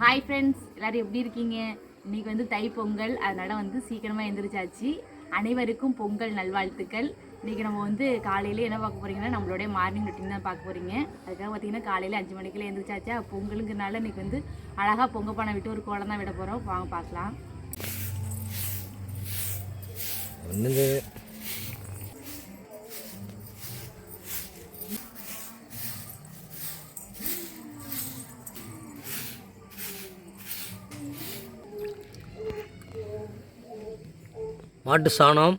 Hi friends எல்லோரும் எப்படி இருக்கீங்க? இன்னைக்கு வந்து தை பொங்கல் அதனால் வந்து சீக்கிரமாக எழுந்திரிச்சாச்சு அனைவருக்கும் பொங்கல் நல்வாழ்த்துக்கள். இன்றைக்கி நம்ம வந்து காலையில் என்ன பார்க்க போறீங்கன்னா நம்மளுடைய மார்னிங் ரொட்டீன் தான் பார்க்க போகிறீங்க அதுக்காக பார்த்தீங்கன்னா காலையில் அஞ்சு மணிக்கெல்லாம் எழுந்திரிச்சாச்சா பொங்கலுங்கிறனால இன்றைக்கி வந்து அழகாக பொங்க பானை விட்டு ஒரு கோலம் தான் விட போகிறோம் வாங்க பார்க்கலாம். மாட்டு சாணம்.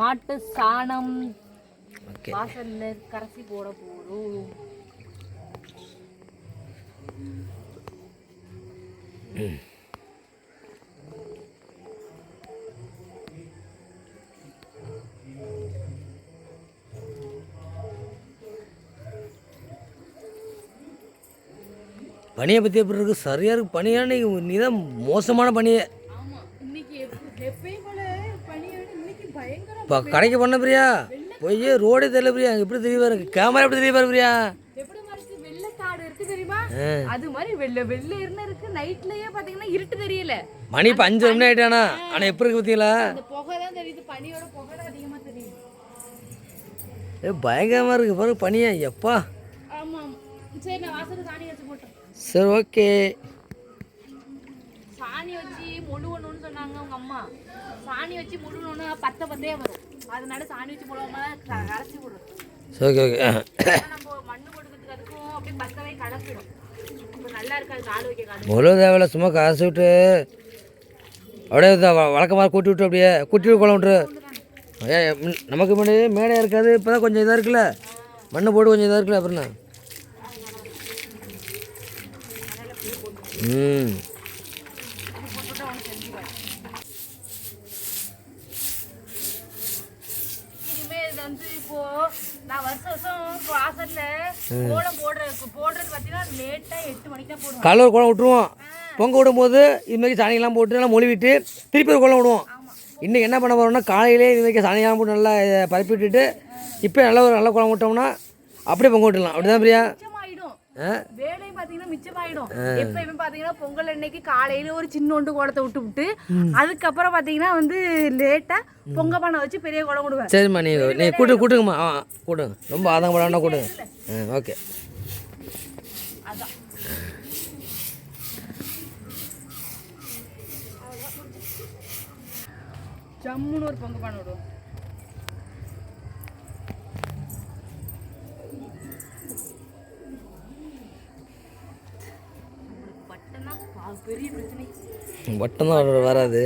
மாட்டு சாணம். வாசல்ல கரைச்சி போட போறோம். பனியை பற்றி எப்படி இருக்கு? சரியாக இருக்கு. பனியான நீ தான் மோசமான பனியை ஆமா இன்னைக்கு எப்பயும் போல பனியோட இன்னைக்கு பயங்கர இப்போ கடைக்கு பண்ண பிரியா? போய் ரோடே தெரியல பிரியா. எப்படி தெரியவாரு கேமரா எப்படி பிரியா? இருக்கு தெரியுமா? ஆ. அது மாதிரி வெள்ள வெள்ள இருந்த இருக்கு? நைட்லயே பாத்தீங்கன்னா இருட்டு தெரியல. மணி இப்போ அஞ்சு மணி ஆயிட்டானா? ஆனால் எப்படி இருக்கு பார்த்தீங்களா அந்த புகை தான் தெரியுது. பனியோட புகை தான் அதிகமா தெரியுது. ஏ பயங்கரமாக இருக்கு பாரு பனியா. எப்பா? ஆமா. சரி நான் வாசல்ல சாணி வச்சு போட்டேன் சரி ஓகே. சாணி வச்சு அம்மா சாணி வச்சு முழுவணும்னா பத்த பத்தையே வரும். அதனால சாணி வச்சு முழுவாம கரைச்சி விடுறோம் ஓகே. ஓகே நம்ம மண்ணு கொடுக்கறதுக்கு அதுக்கும் அப்படியே பத்தவே கலப்பிடும் நல்லா இருக்காது வைக்க முழு தேவையில்ல சும்மா காசு விட்டு. அப்படியே வழக்கமாக கூட்டி விட்டு அப்படியே கூட்டி விட்டு குளம் விட்டுரு. ஏ ம், நமக்கு முன்னாடி மேடை இருக்காது இப்போ தான் கொஞ்சம் இதாக இருக்குல்ல? மண்ணு போட்டு கொஞ்சம் இதாக இருக்குல்ல அப்புறம்? ம் இனிமே இது வந்து இப்போ நான் வருஷம் வருஷம் வாசல்ல கோலம் போடுறது போடுறது பார்த்தீங்கன்னா லேட்டா எட்டு மணிக்கு தான் போடுவேன் காலைல ஒரு குளம் விட்டுருவோம் பொங்க விடும்போது இதுமாரி சாணியெல்லாம் போட்டு நல்லா மொழிவிட்டு திருப்பி ஒரு குளம் விடுவோம். இன்றைக்கி என்ன பண்ண போகிறோம்னா காலையிலே இதுமாரி சாணியெல்லாம் போட்டு நல்லா பரப்பி விட்டுட்டு இப்போ நல்ல ஒரு நல்ல குளம் விட்டோம்னா அப்படியே பொங்க விட்டுடலாம். அப்படி தான் பிரியா வேலையும் பாத்தீங்கன்னா மிச்சமாயிடும். எப்பயுமே பாத்தீங்கன்னா பொங்கல் அன்னைக்கு காலையில ஒரு சின்னோண்டு குடத்தை விட்டு விட்டு அதுக்கப்புறம் பாத்தீங்கன்னா வந்து லேட்டா பொங்க பானை வச்சு பெரிய குடம் விடுவேன் சரிம்மா நீ நீ கூட்டு கூட்டுங்கம்மா. ஆ கூட்டுங்க. ரொம்ப ஆதங்கப்பட வேண்டாம் கூட்டுங்க. ஓகே. அதான். ஜம்முன்னு ஒரு பொங்க பானை விடுவோம். பெரிய பிரச்சனை. வட்டம் தான் வர- வராது.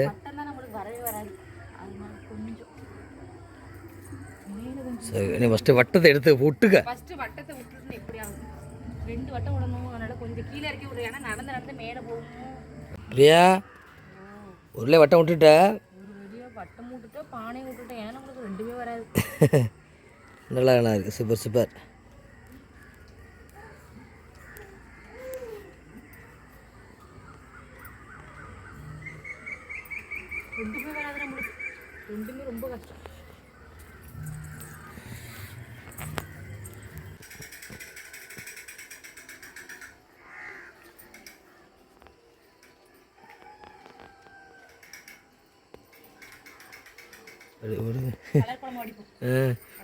சரி நீ ஃபஸ்ட்டு வட்டத்தை எடுத்து விட்டுக்க. ஃபர்ஸ்ட் வட்டத்தை விட்டுட்டு எப்படி ஆகும். ரெண்டு வட்டம் விடணும். அதனால கொஞ்சம் கீழே இறக்கி விடுறேன் ஏன்னா நடந்து நடந்து மேலே போகணும் பிரியா உருளை வட்டம் விட்டுட்ட? வட்டம் விட்டுட்டு பானை விட்டுட்டேன் ஏன்னா உங்களுக்கு ரெண்டுமே வராது. நல்லா நல்லா இருக்கு. சூப்பர் சூப்பர் ரெண்டுமே வராது நம்மளுக்கு ரெண்டுமே ரொம்ப கஷ்டம் கலர் குழம்பு அடிப்போம்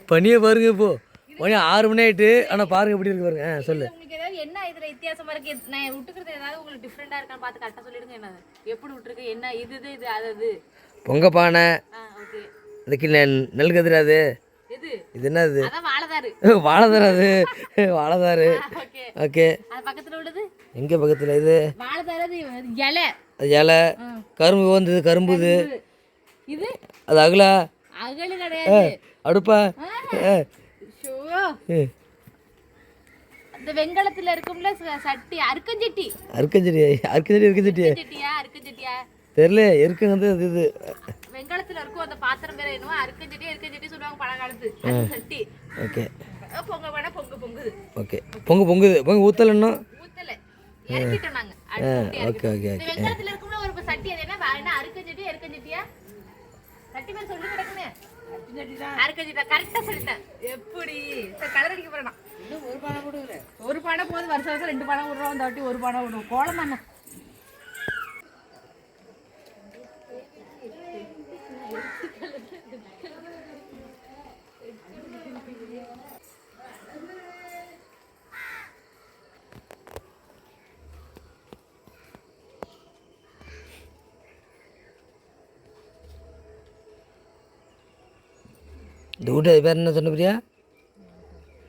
பனியை பாருங்க இப்போ. மணி ஆறு மணி ஆயிட்டு ஆனால் பாருங்க எப்படி இருக்கு பாருங்க. சொல்லு. உங்களுக்கு ஏதாவது என்ன இதுல வித்தியாசமா இருக்கு? நான் விட்டுக்கிறது ஏதாவது உங்களுக்கு டிஃப்ரெண்டா இருக்கான்னு பார்த்து கரெக்டாக சொல்லிடுங்க என்ன எப்படி விட்டுருக்கு என்ன இது இது அது அது. பொங்க பானை. ஓகே இதுக்கு நெல் கதிராது எது? இது என்னது? அதான் வாழைதாரு. வாழைதாரு வாழைதாரு. ஓகே. அது எங்கே பக்கத்தில் இது? அது இலை. அது கரும்பு வந்தது கரும்பு இது. அது அகலா? அடுப்பா? அந்த வெங்கலத்துல இருக்கும்ல சட்டி அருக்கஞ்சட்டி. அருக்கஞ்செடி அருக்கஞ்செடி அருக்கஞ்செடி சட்டியா அருக்கஞ்சட்டியா? தெரில எருக்குங்கிறது அது இது. வெங்கலத்துல இருக்கும் அந்த பாத்திரம் பேர் என்னவோ அருக்கஞ்சட்டி அருக்கஞ்சட்டி சொல்லுவாங்க பழங்காலத்து. அந்த சட்டி. ஓகே. பொங்க வேணா பொங்க பொங்குது. ஓகே. பொங்கு பொங்குது. பொங்கு ஊற்றல இன்னும்? ஊத்தல. இறக்கிட்டோம் நாங்க. ஓகே. ஓகே இந்த வெங்கலத்துல இருக்கும்ல ஒரு சட்டி அது என்ன? என்ன? அருக்கஞ்சட்டி அருக்கஞ்சட்டியா சட்டி பேர் சொல்லி கிடக்குனே அருக்கஞ்சட்டா கரெக்டா சொல்லிட்டேன். எப்படி? சரி கலர் அடிக்க போறேன் ஒரு பானை போடுவேன் ஒரு பானை போதும் வருஷம் வருஷம் ரெண்டு பானை விடுறோம். இந்த வாட்டி ஒரு பானை விடுவோம். கோலம் தானே இந்த வீட்டு பேர் என்ன சொன்ன பிரியா?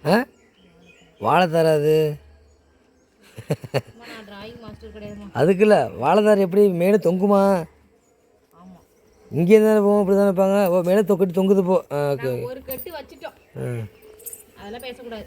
ஆ? கிடையாதுமா அதுக்கு இல்லை வாழைத்தார் எப்படி மேலே தொங்குமா? இங்கே தானே போவோம் இப்படி தானே இருப்பாங்க? ஓ மேலே தொக்கட்டி தொங்குது போ. ஓகே ஆ. அதெல்லாம் பேசக்கூடாது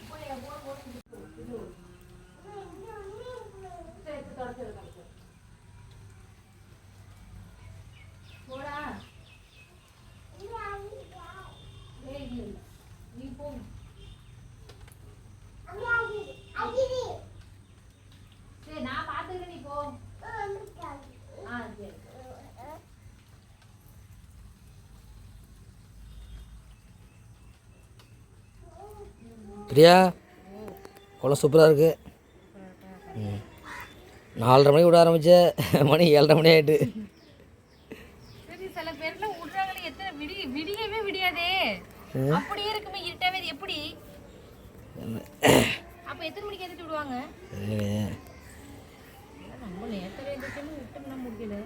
சரி நான் பார்த்துக்கிறேன் நீ போ ஆ சரி பிரியா குளம் சூப்பராக இருக்குது ம். நாலரை மணிக்கு விட ஆரம்பிச்ச மணி ஏழரை மணி ஆகிட்டு அப்படியே இருக்குமே இருட்டாவே இது எப்படி? அப்ப எத்தனை மணிக்கு எதிர்த்து விடுவாங்க? நம்ம நேரத்தில் எந்திரிச்சோம்னு விட்டோம்னா முடியல